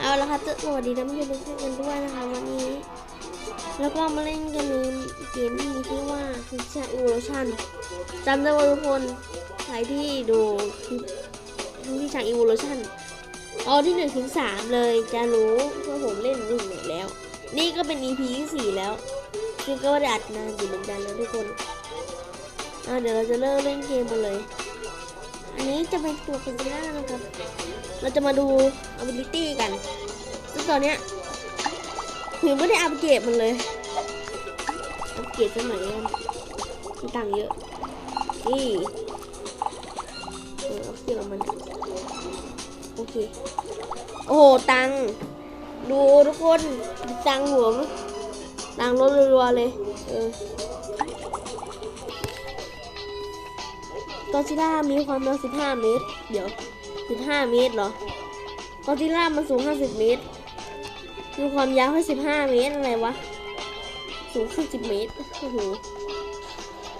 เอาละครับสวัสดีท่านผู้ชมทุกท่านกันด้วยนะคะวันนี้ แล้วก็มาเล่นกันในเกมที่มีชื่อว่าคือชาอีโวลูชันจำได้ว่าทุกคนใครที่ดูคลิปที่ชาอีโวลูชันเอาที่หนึ่งถึงสามเลยจะรู้ว่าผมเล่นถึงไหนแล้ว นี่ก็เป็น EP ที่สี่แล้วซึ่งก็ไม่ได้อัดนานอยู่เหมือนกันนะทุกคนเดี๋ยวเราจะเริ่มเล่นเกมกันเลย อันนี้จะเป็นตัวเป็นหน้านะครับ เราจะมาดู ability กันซึ่งตอนเนี้ยคือไม่ได้อัปเกรดมันเลย อัปเกรดสมัยกันมีตังเยอะ นี่เอออัปเกรดมัน โอเค โอ้โห ตัง ดูทุกคน ตังค์ผมตังค์ลดรัวๆเลย เออกอซิล่ามีความยาว15 เมตร เดี๋ยว 15 เมตรเหรอกอซิล่ามันสูง 50 เมตร มีความยาวแค่15 เมตรอะไรวะ สูง 50 เมตร โอ้โห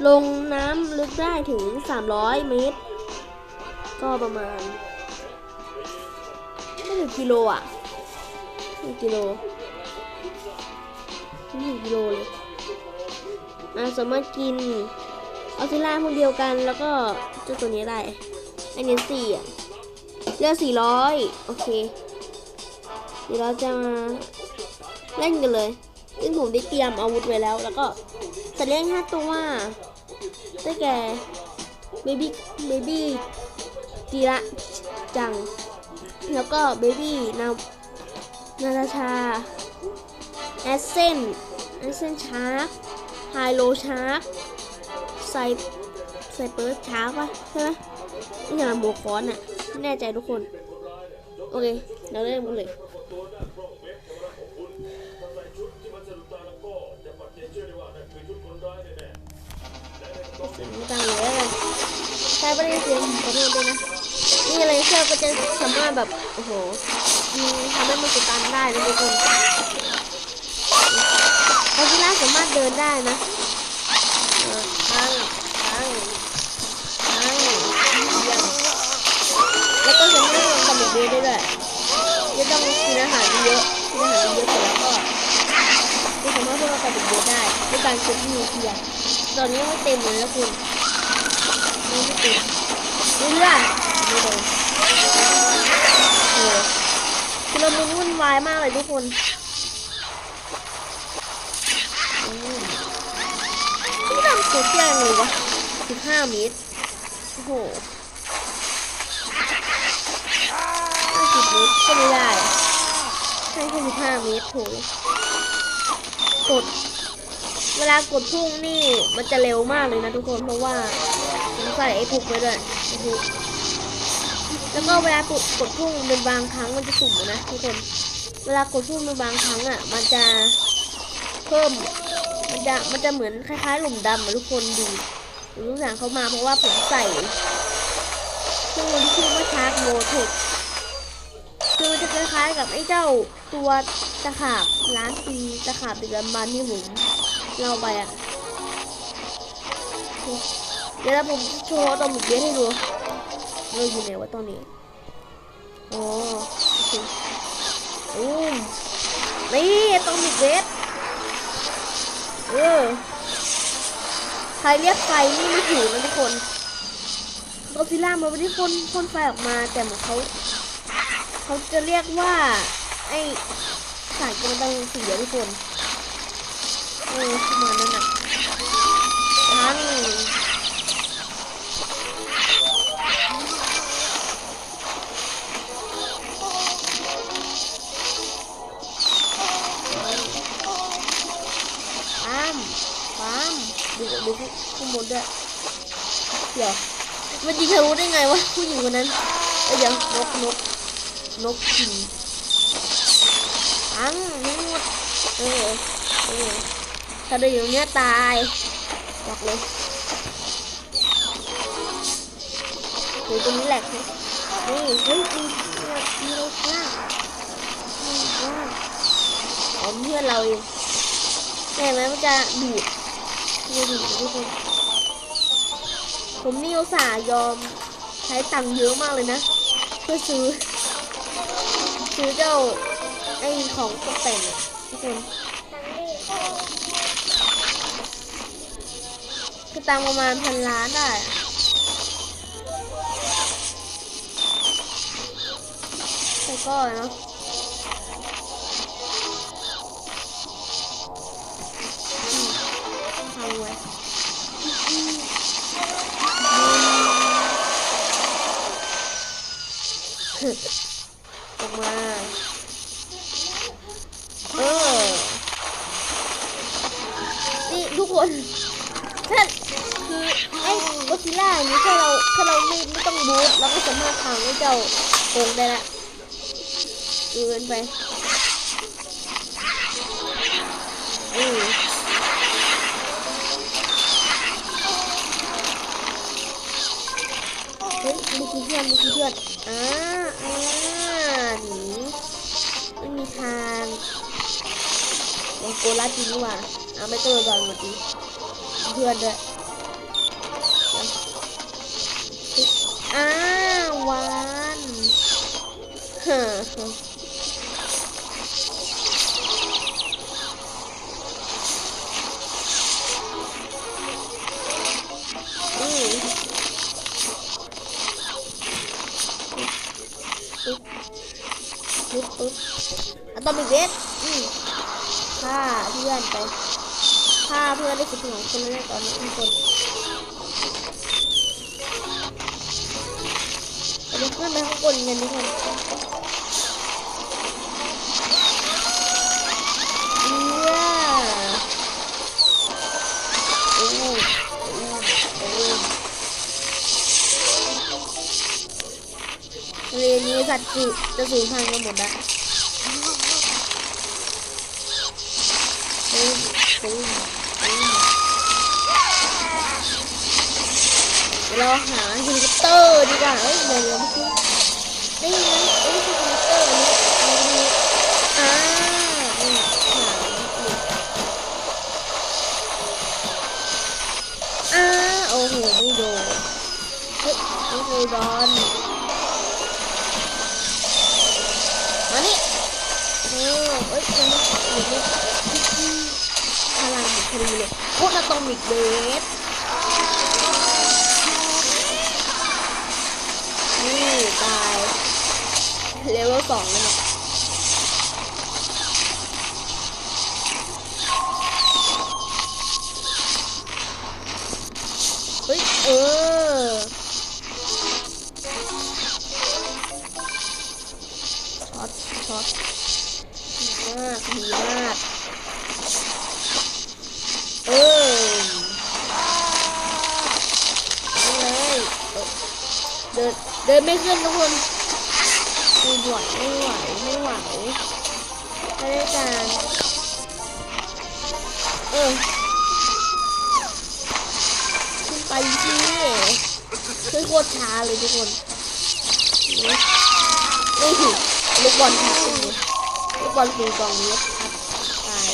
ลงน้ำลึกได้ถึง 300 เมตร ก็ประมาณไม่ถึงกิโลอะไม่ถึงกิโลไม่ถึงกิโลเลยอะสามารถกินออซิล่าพวกเดียวกันแล้วก็เจ้าตัวนี้ได้อันนี้สี่อะ เลือดสี่ร้อยโอเค เดี๋ยวเราจะมาเล่นกันเลย ซึ่งผมได้เตรียมอาวุธไว้แล้ว แล้วก็สัตว์เลี้ยงห้าตัวได้แก่เบบี้เบบี้จีระจัง แล้วก็เบบี้นานาตาชาแอสเซนแอสเซนชาร์กไฮโลชาร์กไซไซเปิร์ช้าปะใช่ไหมนี่อย่างโมคอนอะ ไม่แน่ใจทุกคน โอเค เราเริ่มกันเลยเสียงดังเลยแล้วกันใช่ไม่ได้เสียงขอโทษด้วยนะ นี่อะไรเชื่อก็จะสามารถแบบ โอ้โหมีทำให้มันกดตันได้นะทุกคนกอซิล่าสามารถเดินได้นะ สามารถลงกับเบได้ด้วยไม่ต้องกินอาหารเยอะกินอาหารเยอะเสร็จแล้วก็ก็สามารถเพิ่มกับเบได้ด้วยการชุบนิวเคลียร์ตอนนี้ไม่เต็มเลยนะคุณยังไม่เต็มเรื่อยไม่โดนเออคือเรามันวุ่นวายมากเลยทุกคนอืมนี่ทำตัวเตี้ยเลยวะสิบห้าเมตรโอ้โหห้าสิบ เมตรก็ไม่ได้ใช่แค่สิบห้าเมตรโถกด เวลากดพุ่งนี่มันจะเร็วมากเลยนะทุกคนเพราะว่าผมใส่ไอ้พุกไว้ด้วยไอ้พุกแล้วก็เวลากดกดพุ่งเป็นบางครั้งมันจะสุ่มนะทุกคน เวลากดพุ่งเป็นบางครั้งอะ มันจะเพิ่ม มันจะมันจะเหมือนคล้ายๆหลุมดำอะทุกคนดูรู้สั่งเขามาเพราะว่าผมใส่เครื่องมือที่ชื่อว่าชาร์กโมเทค คือมันจะคล้ายๆกับไอ้เจ้าตัวตะขาบล้านปีตะขาบดึกดำบรรพ์ที่ผมเล่าไปอะเดี๋ยวผมโชว์ตอนหมุกเบสให้ดูเราอยู่ไหนวะตอนนี้อ๋อโอเคอืมนี่ตอนหมุกเบสเออใครเรียกไฟนี่ไม่ถูกนะทุกคนกอซิล่ามันไม่ได้พ่นพ่นไฟออกมาแต่เหมือนเขา เขาจะเรียกว่า ไอสารกำลังสีอะทุกคนเออประมาณนั้นนะทั้งดูดูข้างบนด้วยเดี๋ยวมันยิงทะลุได้ไงวะผู้หญิงคนนั้นเดี๋ยวนกนก นกกินปังไม่หมดเออเออถ้าเดินอยู่เนี้ยตายบอกเลยเดี๋ยวตรงนี้แหละนี่เฮ้ยมีมีมีโลกล่ามีล่าอ๋อเพื่อนเราเองแต่ไหมมันจะดูดดูดทุกคนผมนี่อุตส่าห์ยอมใช้ตังค์เยอะมากเลยนะ เพื่อซื้อ ซื้อเจ้าไอ้ของตกแต่งอะทุกคนคือตังประมาณพันล้านได้แต่ก็เนาะาอย่างนี้ถ้าเราถ้าเราไม่ไม่ต้องบูทเราก็สามารถพังให้เจ้าโกงได้ละเกินไปอืมเฮ้ยมีกี่เพื่อนมีกี่เพื่อนอ่าอ่าหนีไม่มีทางโอ้โกลาจริงนี่หว่าเอาไม่ตัวก่อนหมดดีเพื่อนด้วย อ้าววันเฮ้ออืมปึ๊บปึ๊บอะตอมิกเวสอืมฆ่าเพื่อนไปฆ่าเพื่อนได้สิบสองคนแล้วตอนนี้ทุกคน ขึ้นไปข้างบนกันทุกคนเย้โอ้โอ้โอ้เรียนนี้สัตว์จะสูญพันธุ์กันหมดและปุ้มปุ้มปุ้มเดี๋ยวเราหาเฮลิคอปเตอร์ดีกว่าเอ้ยเดี๋ยวเดี๋ยวเมื่อกี้ได้ยินไหมเอ้ยไม่ใช่เฮลิคอปเตอร์อันนี้อันนี้อ่าหาอ่าโอ้โหไม่โดนเฮ้ยไม่เคยโดนมานี่เออเอ้ยยังไม่ยังไม่พลังหมดพอดีเลยโคตรอะตอมิกเบส สองแล้วเนี่ยเฮ้ย เออ ช็อต ช็อตดีมากดีมาก เออเอาเลย เดิน เดินไม่ขึ้นทุกคน ไม่ไหวไม่ไหวไม่ไหวไม่ได้การเออขึ้นไปสิขึ้นโคตรช้าเลยทุกคนนี่นี่ลูกบอลทับตรงนี้ลูกบอลปิงปองนี้ทับตาย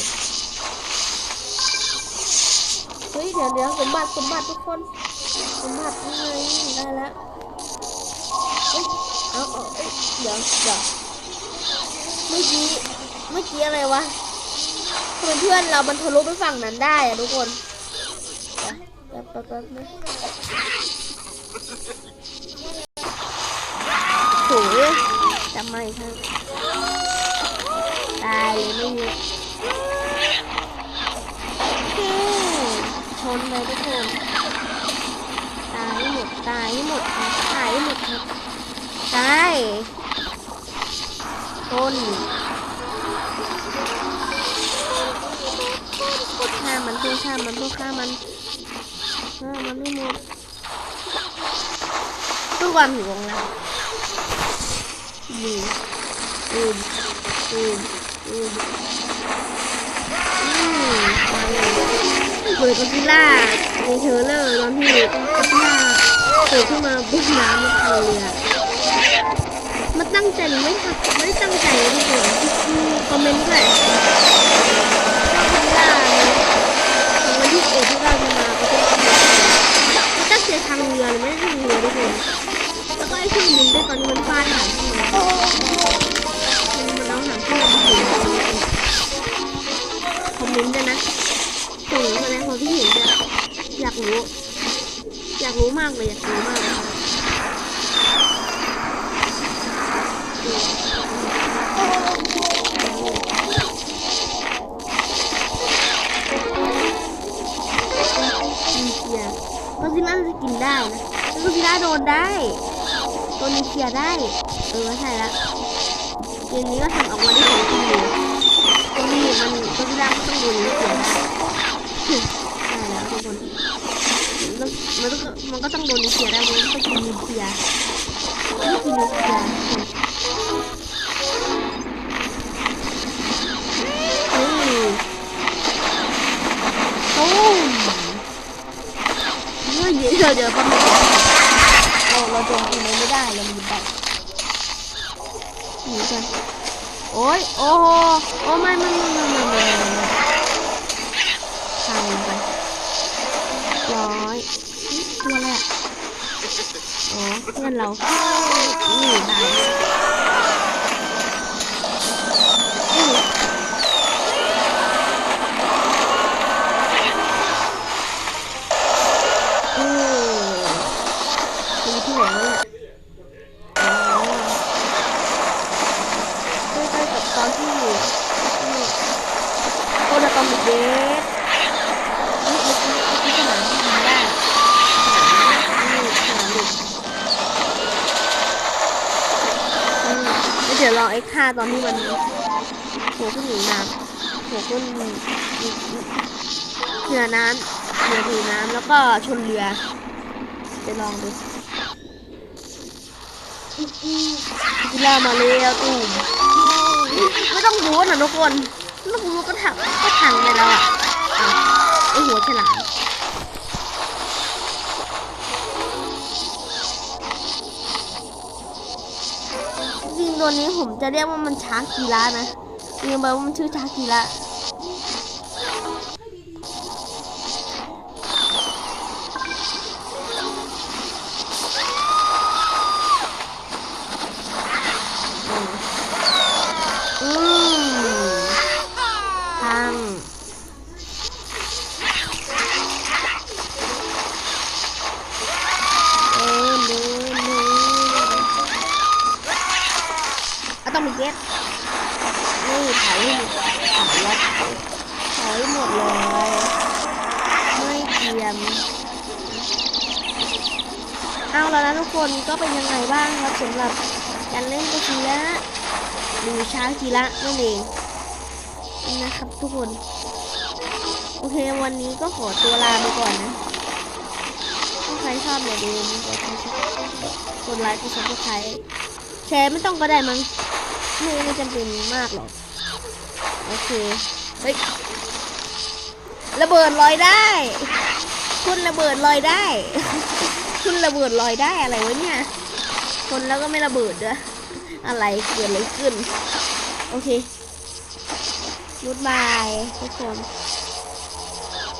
เฮ้ยเดี๋ยวเดี๋ยวสมบัติสมบัติทุกคนสมบัตินี่ไงได้แล้วเอ้ย เอาเอาเดี๋ยวเดี๋ยวเมื่อกี้เมื่อกี้อะไรวะเพื่อนเพื่อนเรามันทะลุไปฝั่งนั้นได้อะทุกคนเดี๋ยวแป๊บแป๊บแป๊บนะโถ่จำไม่ครับตายเลยไม่เยอะชนเลยทุกคนตายให้หมดตายให้หมดครับตายหมดครับ ตายชนฆ่ามันเพื่อฆ่ามันเพื่อฆ่ามันฆ่ามันไม่หมดเพื่อความหิวของเราอืมอืมอืมอืมอืมมาเลยเหมือนกับซิล่าในเทรลเลอร์ตอนที่ก็ซิลล่าเกิดขึ้นมาบนน้ำบนทะเลอะ ว่าตั้งใจหรือไม่ทำไม่ตั้งใจทุกคนคอมเมนต์ด้วยถ้าคุล่าของวันที่เอ็ดที่เราจะมาก็ต้ตั้งใจทางเรือหรือไม่ทางเรือทุกคนแล้วก็ไอ้เครื่องบินด้วยตอนมันฟาดหางมันมันเอาหางขึ้นมาบนหัวคอมเมนต์ด้วนะส่งมแสดงความคิดเห็นจะอยากรู้ อยากรู้มากเลยอยากรู้มากเลย ตัวนิวเคลียร์ได้ เออใช่ละเกมนี้ก็ทำออกมาได้สมจริงอยู่ตรงนี้มันก็ซิล่าก็ต้องดนนิวเคลียได้ใช่แล้วทุกคนมันต้องมันก็ต้องโดนนิเคลียได้มันต้องกินนิเคลียร์ไม่กินนิเคลียร์เฮ้ยตูมเฮ้ยเดี๋ยวเดี๋ยวแป๊บนึงเราเรา โจมตีไม่ได้เลยมีแไปหนีกันโอ้ยโอ้โหโอ้ไม่ไม่ไม่ไม่ไม่ไม่ไม่ตายไปร้อยตัวอะไรอะอ๋อเพื่อนเราอู้ตาย ตอนที่มันโผล่ขึ้นหนีน้ำโผล่ขึ้นเหนือน้ำเหนือผิวน้ำแล้วก็ชนเรือไปลองดูกีฬามาเรียวตูมไม่ต้องรู้นะทุกคนไม่ต้องรู้ก็ถังก็ถังไปแล้วอะอะไอหัวฉลาม ตัวนี้ผมจะเรียกว่ามันช้างกีฬานะเรียกว่ามันชื่อช้างกีฬา นี่ถ่ายให้หมดถ่ายแล้วถ่ายหมดเลย ไม่เกียม เอาแล้วนะทุกคนก็เป็นยังไงบ้างครับสำหรับการเล่นกกีระหรือช้างกีระนั่นเองนะครับทุกคน โอเควันนี้ก็ขอตัวลาไปก่อนนะถ้าใครชอบอย่าลืมกดไลค์กดไลค์กดซับสไครต์แชร์ไม่ต้องก็ได้มั้ง ไม่ไม่จำเป็นมากหรอก โอเค เฮ้ย ระเบิดลอยได้ คุณระเบิดลอยได้ คุณระเบิดลอยได้อะไรวะเนี่ย คนแล้วก็ไม่ระเบิดด้วย อะไรเกิดอะไรขึ้น โอเค g ุดบายทุกคน